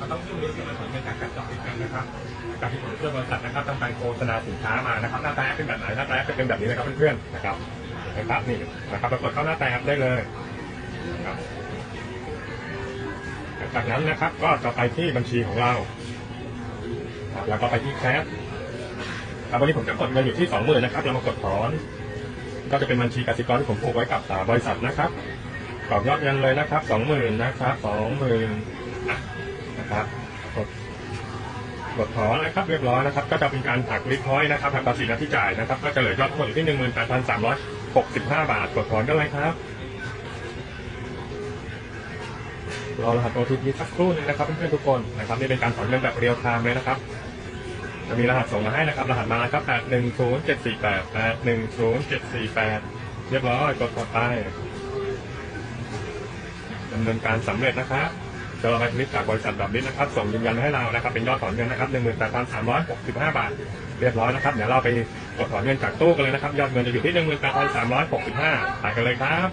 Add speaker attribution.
Speaker 1: เราต้องยื่นเรื่องมาถอเงินจากการจับมือกันนะครับจากที่ผมเชื่อบริษัทนะครับทำการโฆษณาสินค้ามานะครับหน้าตาแอปเป็นแบบไหนหน้าตาแอปจะเป็นแบบนี้นะครับเพื่อนๆนะครับนะครับนี่นะครับปรากฏเข้าหน้าตาแอปได้เลยนะครับจากนั้นนะครับก็จะไปที่บัญชีของเราครับแล้วก็ไปที่แคชครับวันนี้ผมจะกดเงินอยู่ที่สองหมื่นนะครับเรามากดถอน ก็จะเป็นบัญชีกสิกรที่ผมผูกไว้กับบริษัทนะครับกรอกยอดเงินเลยนะครับสองหมื่นนะครับสองหมื่น นะครับกดกดถอนนะครับเรียบร้อยนะครับ ก็จะเป็นการหักลิพอยต์นะครับหักภาษีหน้าที่จ่ายนะครับ ก็จะเหลือยอดทั้งหมดอยู่ที่หนึ่งหมื่นแปดพันสามร้อยหกสิบห้าบาท กดถอนได้เลยครับรอรหัส OTP สักครู่นึงนะครับเพื่อนๆทุกคนนะครับนี่เป็นการถอนเงินแบบเรียลไทม์เลยนะครับ จะมีรหัสส่งมาให้นะครับ รหัสมาแล้วครับ810748 810748เรียบร้อยกดต่อไปดำเนินการสำเร็จนะครับ จะเราไปคลิปจากบริษัทแบบนี้นะครับ ส่งยืนยันมาให้เรานะครับ เป็นยอดถอนเงินนะครับหนึ่งหมื่นตะพันสามร้อยหกสิบห้าบาท เรียบร้อยนะครับ เดี๋ยวเราไปกดถอนเงินจากตู้กันเลยนะครับ ยอดเงินจะอยู่ที่หนึ่งหมื่นแปดพันสามร้อยหกสิบห้าไปกันเลยครับ